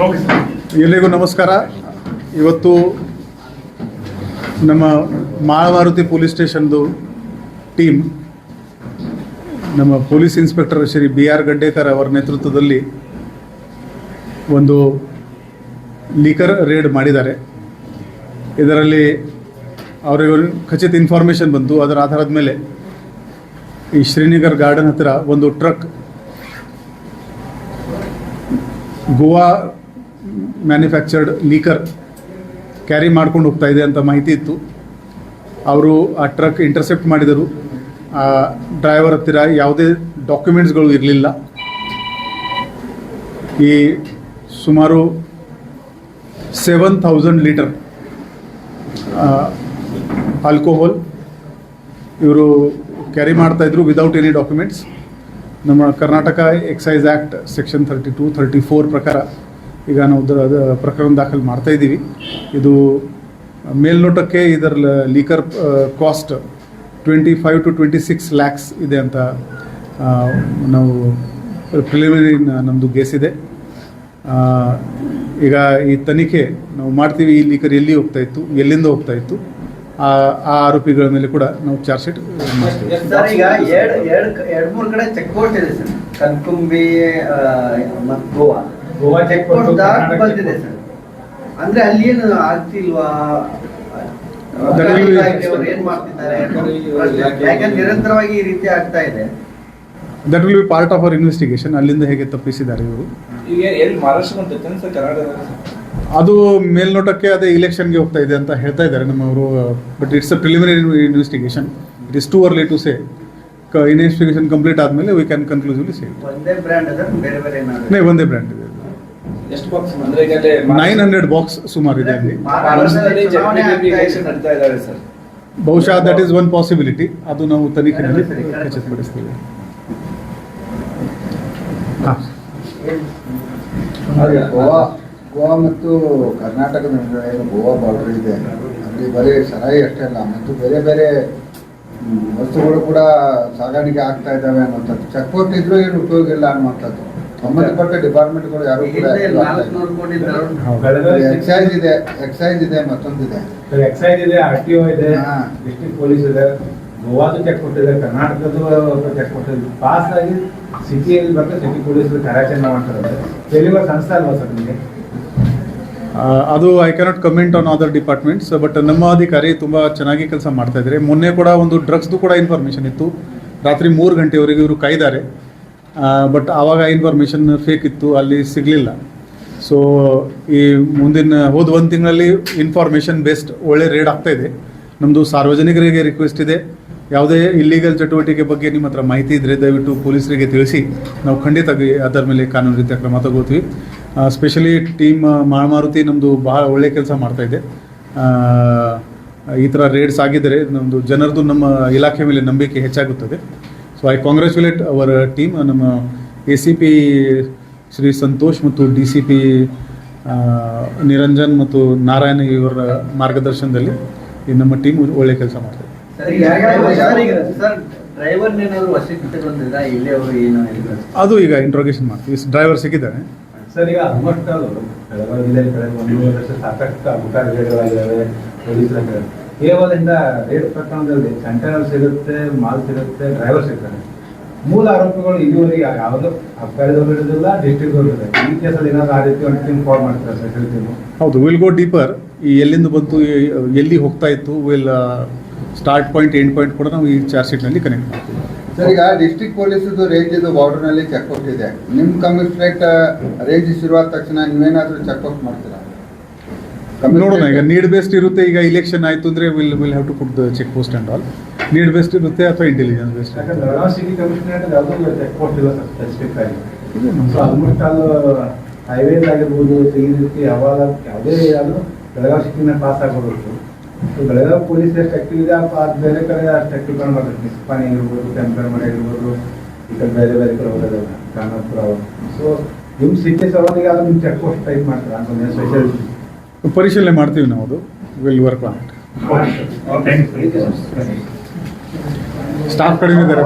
ಎಲ್ಲಿಗೂ ನಮಸ್ಕಾರ. ಇವತ್ತು ನಮ್ಮ ಮಾಳಮಾರುತಿ ಪೊಲೀಸ್ ಸ್ಟೇಷನ್ದು ಟೀಮ್ ನಮ್ಮ police inspector Shri B R Gaddekar ಅವರ ನೇತೃತ್ವದಲ್ಲಿ ಒಂದು ಲೀಕರ್ ರೇಡ್ ಮಾಡಿದ್ದಾರೆ. ಇದರಲ್ಲಿ ಅವರಿಗೆ ಖಚಿತ ಇನ್ಫಾರ್ಮೇಷನ್ ಬಂತು. ಅದರ ಆಧಾರದ ಮೇಲೆ ಈ ಶ್ರೀನಗರ್ ಗಾರ್ಡನ್ ಹತ್ತಿರ ಒಂದು truck Goa manufactured liquor carry ಮಾಡ್ಕೊಂಡು ಹೋಗ್ತಾ ಇದೆ ಅಂತ ಮಾಹಿತಿ ಇತ್ತು. ಅವರು ಆ ಟ್ರಕ್ ಇಂಟರ್ಸೆಪ್ಟ್ ಮಾಡಿದರು. ಆ ಡ್ರೈವರ್ ಹತ್ತಿರ ಯಾವುದೇ ಡಾಕ್ಯುಮೆಂಟ್ಸ್ಗಳು ಇರಲಿಲ್ಲ. ಈ ಸುಮಾರು ಸೆವೆನ್ ಥೌಸಂಡ್ ಲೀಟರ್ ಆಲ್ಕೋಹಾಲ್ ಇವರು ಕ್ಯಾರಿ ಮಾಡ್ತಾಯಿದ್ರು ವಿದೌಟ್ ಎನಿ ಡಾಕ್ಯುಮೆಂಟ್ಸ್ ನಮ್ಮ Karnataka excise act section thirty two thirty four ಪ್ರಕಾರ ಈಗ ನಾವು ದ- ಪ್ರಕರಣ ದಾಖಲು ಮಾಡ್ತಾ ಇದ್ದೀವಿ. ಇದು ಮೇಲ್ನೋಟಕ್ಕೆ ಇದರ liquor cost twenty five to twenty six lakhs ಇದೆ ಅಂತ ನಾವು ಪ್ರಿಲಿಮಿನರಿ ನಮ್ಮದು ಗೇಸ್ ಇದೆ. ಈಗ ಈ ತನಿಖೆ ನಾವು ಮಾಡ್ತೀವಿ, ಈ ಲೀಕರ್ ಎಲ್ಲಿ ಹೋಗ್ತಾ ಇತ್ತು, ಎಲ್ಲಿಂದ ಹೋಗ್ತಾ ಇತ್ತು, ಆ ಆ ಆರೋಪಿಗಳ ಮೇಲೆ ಕೂಡ ನಾವು ಚಾರ್ಜ್ ಶೀಟ್ ಮಾಡ್ತೀವಿ. ಗೋವಾ ಚೆಕ್ ಬಂದಿದೆ ಸರ್. ಅಂದ್ರೆ ಅಲ್ಲಿ ಏನು ಆಗ್ತಿಲ್ವಾ That will be- ಅವ್ರು ಏನ್ ಮಾಡ್ತಿದ್ದಾರೆ? ಯಾಕಂದ್ರೆ ನಿರಂತರವಾಗಿ ಈ ರೀತಿ ಆಗ್ತಾ ಇದೆ. That will be part of our investigation ಅಲ್ಲಿಂದ ಹೇಗೆ ತಪ್ಪಿಸಿದ್ದಾರೆ ಇವರು? ಅದು ಮೇಲ್ನೋಟಕ್ಕೆ ಅದೇ ಇಲೆಕ್ಷನ್ಗೆ ಹೋಗ್ತಾ ಇದೆ ಅಂತ ಹೇಳ್ತಾ ಇದ್ದಾರೆ ನಮ್ಮವರು but it's a preliminary investigation it is too early to say investigation complete ಆದಮೇಲೆ ವಿ ಕ್ಯಾನ್ ಕನ್ಕ್ಲೂಸಿವ್ಲಿ ಸೇ ಒಂದೇ ಬ್ರ್ಯಾಂಡ್ ಇದೆ. ಎಷ್ಟು ಬಾಕ್ಸ್ ಅಂದ್ರೆ ಈಗ ಅಲ್ಲಿ ನೈನ್ ಹಂಡ್ರೆಡ್ ಬಾಕ್ಸ್ ಸುಮಾರು ಇದೆ ಅಲ್ಲಿ. ಮಹಾರಾಷ್ಟ್ರದಲ್ಲಿ ಚುನಾವಣೆ ಜಗತ್ತಿನಲ್ಲಿ ಆಗ್ತಾ election ನಡೀತಾ ಇದ್ದಾರೆ ಸರ್. ಬಹುಶಃ ದಟ್ ಈಸ್ ಒನ್ ಪಾಸಿಬಿಲಿಟಿ ಅದು ನಾವು ತನಿಖೆಯಲ್ಲಿ ಖಚಿತಪಡಿಸ್ತೀವಿ. ಹಾಗೆ ಗೋವಾ ಗೋವಾ ಮತ್ತು ಕರ್ನಾಟಕದ ನಡುವೆ ಏನು ಗೋವಾ ಬಾರ್ಡರ್ ಇದೆ. ಅಲ್ಲಿ ಬರೀ ಸರಾಯಿ ಅಷ್ಟೇ ಅಲ್ಲ ಮತ್ತು ಬೇರೆ ಬೇರೆ ವಸ್ತುಗಳು ಕೂಡ ಸಾಗಾಣಿಕೆ ಆಗ್ತಾ ಇದ್ದಾವೆ ಅನ್ನುವಂಥದ್ದು. ಚೆಕ್ ಪೋಸ್ಟ್ ಇದ್ರೂ ಏನು ಉಪಯೋಗ ಇಲ್ಲ ಅನ್ನುವಂಥದ್ದು. ಸಂಬಂಧಪಟ್ಟ ಡಿಪಾರ್ಟ್ಮೆಂಟ್ಗಳು ಯಾರು ಕೂಡ ಎಕ್ಸೈಸ್ ಇದೆ ಎಕ್ಸೈಸ್ ಇದೆ ಮತ್ತೊಂದಿದೆ. ಎಕ್ಸೈಸ್ ಇದೆ ಆರ್ ಟಿ ಒ ಇದೆ ಹಾ. ಡಿಸ್ಟ್ರಿಕ್ಟ್ ಪೊಲೀಸ್ ಇದೆ ಗೋವಾದು ಚೆಕ್ ಕೊಟ್ಟಿದೆ ಕರ್ನಾಟಕದ್ದು ಚೆಕ್ ಕೊಟ್ಟಿದೆ ಪಾಸ್ ಆಗಿ ಸಿಟಿಯಲ್ಲಿ ಬಂದ್ರೆ ಸಿಟಿ ಪೊಲೀಸ್ ಕಾರ್ಯಾಚರಣೆ ಮಾಡ್ತಾರೆ. ಎಲ್ಲಿರುವ ಸಂಸ್ಥೆ ಅಲ್ವಾ ಸರ್ ನಿಮಗೆ? ಆ, ಅದು I cannot comment on other departments but ನಮ್ಮ ಅಧಿಕಾರಿ ತುಂಬ ಚೆನ್ನಾಗಿ ಕೆಲಸ ಮಾಡ್ತಾ ಇದ್ದಾರೆ. ಮೊನ್ನೆ ಕೂಡ ಒಂದು ಡ್ರಗ್ಸ್ದು ಕೂಡ ಇನ್ಫಾರ್ಮೇಷನ್ ಇತ್ತು. ರಾತ್ರಿ ಮೂರು ಗಂಟೆವರೆಗೆ ಇವರು ಕಾಯ್ದಾರೆ. ಬಟ್ ಆವಾಗ ಇನ್ಫಾರ್ಮೇಷನ್ ಫೇಕ್ ಇತ್ತು, ಅಲ್ಲಿ ಸಿಗಲಿಲ್ಲ. ಸೊ ಈ ಮುಂದಿನ, ಹೋದ ಒಂದು ತಿಂಗಳಲ್ಲಿ ಇನ್ಫಾರ್ಮೇಷನ್ ಬೇಸ್ಡ್ ಒಳ್ಳೆ ರೇಡ್ ಆಗ್ತಾ ಇದೆ. ನಮ್ಮದು ಸಾರ್ವಜನಿಕರಿಗೆ ರಿಕ್ವೆಸ್ಟ್ ಇದೆ. ಯಾವುದೇ ಇಲ್ಲಿಗಲ್ ಚಟುವಟಿಕೆ ಬಗ್ಗೆ ನಿಮ್ಮ ಹತ್ರ ಮಾಹಿತಿ ಇದ್ದರೆ ದಯವಿಟ್ಟು ಪೊಲೀಸರಿಗೆ ತಿಳಿಸಿ. ನಾವು ಖಂಡಿತ ಅದರ ಮೇಲೆ ಕಾನೂನು ರೀತಿಯ ಕ್ರಮ ತಗೋತೀವಿ. ಸ್ಪೆಷಲಿ ಟೀಮ್ ಮಾಳಮಾರುತಿ ನಮ್ಮದು ಬಹಳ ಒಳ್ಳೆ ಕೆಲಸ ಮಾಡ್ತಾ ಇದೆ. ಈ ಥರ ರೇಡ್ಸ್ ಆಗಿದ್ದರೆ ನಮ್ಮದು ಜನರದು ನಮ್ಮ ಇಲಾಖೆ ಮೇಲೆ ನಂಬಿಕೆ ಹೆಚ್ಚಾಗುತ್ತದೆ. So I congratulate our team ನಮ್ಮ A C P Shri Santosh ಮತ್ತು ಡಿ ಸಿ ಪಿ ನಿರಂಜನ್ ಮತ್ತು ನಾರಾಯಣ ಇವರ ಮಾರ್ಗದರ್ಶನದಲ್ಲಿ ಈ ನಮ್ಮ ಟೀಮ್ ಒಳ್ಳೆ ಕೆಲಸ ಮಾಡ್ತಾರೆ ಇದೆ ಸರ್ ಈಗ ಸರ್ ಈಗ ಸರ್ ಡ್ರೈವರ್ ಏನಾದ್ರು ವಶಕ್ಕೆ ತಗೊಂಡಿದ್ರ? ಇಲ್ಲಿ ಅವರು ಏನು ಅದು ಈಗ ಇಂಟ್ರೋಗೇಷನ್ ಮಾಡ್ತೀವಿ ಡ್ರೈವರ್ ಸಿಕ್ಕಿದ್ದಾನೆ ಸರ್ ಈಗ ಸಾಕಷ್ಟು ಕೇವಲದಿಂದ ರೇಟ್ ಪ್ರಕರಣದಲ್ಲಿ ಕಂಟೈನರ್ ಸಿಗುತ್ತೆ ಮಾಲ್ ಸಿಗುತ್ತೆ ಡ್ರೈವರ್ ಸಿಗ್ತಾನೆ. ಮೂಲ ಆರೋಪಿಗಳು ಇದುವರೆಗೆ ಯಾವುದೋ? ಅಬ್ಕಾರಿದವರು ಇರೋದಿಲ್ಲ ಡಿಸ್ಟ್ರಿಕ್ಟ್ ಇರೋದಿಲ್ಲ. ಈ ಕೇಸಲ್ಲಿ ಏನಾದ್ರು ಆ ರೀತಿ ಒಂದು ಟೀಮ್ ಫಾರ್ಮ್ ಮಾಡ್ತಾರೆ ಸರ್ ಹೇಳ್ತೀನಿ. ಹೌದು ವಿಲ್ ಗೋ ಡೀಪರ್ ಈ ಎಲ್ಲಿಂದ ಬಂತು ಎಲ್ಲಿ ಹೋಗ್ತಾ ಇತ್ತು will start point end point ಕೂಡ ನಾವು ಈ ಚಾರ್ಜ್ ಶೀಟ್ನಲ್ಲಿ ಕನೆಕ್ಟ್ ಮಾಡ್ತೀವಿ. ಸರ್ ಈಗ ಡಿಸ್ಟ್ರಿಕ್ಟ್ ಪೊಲೀಸದು ರೇಂಜ್ ಇದು ಬಾರ್ಡರ್ನಲ್ಲಿ ಚೆಕ್ ಪೋಸ್ಟ್ ಇದೆ. ನಿಮ್ಮ ಕಮಿಷನರೇಟ್ ರೇಂಜ್ ಶುರುವಾದ ತಕ್ಷಣ ನೀವೇನಾದರೂ ಚೆಕ್ ಪೋಸ್ಟ್ ಮಾಡ್ತೀರಾ? ನೋಡೋಣ ಈಗ ನೀಡ್ ಬೇಸ್ಡ್ ಇರುತ್ತೆ ಈಗ ಇಲೆಕ್ಷನ್ ಆಯಿತು ಅಂದ್ರೆ will will have to put the check post and all need based ಇರುತ್ತೆ? ಅಥವಾ ಇಂಟೆಲಿಜೆನ್ಸ್ ಬೇಸ್ಡ್ ಹೈವೇಸ್ ಆಗಿರ್ಬೋದು ಈ ರೀತಿ ಯಾವಾಗ ಯಾವುದೇ ಆದರೂ ಬೆಳಗಾವಿ ಸಿಟಿನ ಪಾಸ್ ಸೊ ಬೆಳಗಾವಿ ಪೊಲೀಸ್ ಎಷ್ಟು ಆಕ್ಟಿವ್ ಇದೆ ಬೇರೆ ಕಡೆ ಅಷ್ಟು ಆಕ್ಟಿವ್ ಕಾಣಬಾರ್ದು ನಿಸ್ಪಾನಿ ಆಗಿರ್ಬೋದು ಕೆಂಪೇಮನೆ ಆಗಿರ್ಬೋದು ಈ ಕಡೆ ಬೇರೆ ಬೇರೆ ಕಡೆ ಹೋಗೋದಲ್ಲ ಖಾನಾಪುರ ಸೊ ನಿಮ್ಮ ಸಿಟಿ ಸವಾಲಿಗೆ ಅದು ನಿಮ್ಮ ಚೆಕ್ ಪೋಸ್ಟ್ ಟೈಪ್ ಮಾಡ್ತಾರೆ ಸ್ಪೆಷಲ್ ಪರಿಶೀಲನೆ ಮಾಡ್ತೀವಿ ನಾವು ಅದು. Will work on it staff ಕಡಿಮೆ ಇದ್ದಾರೆ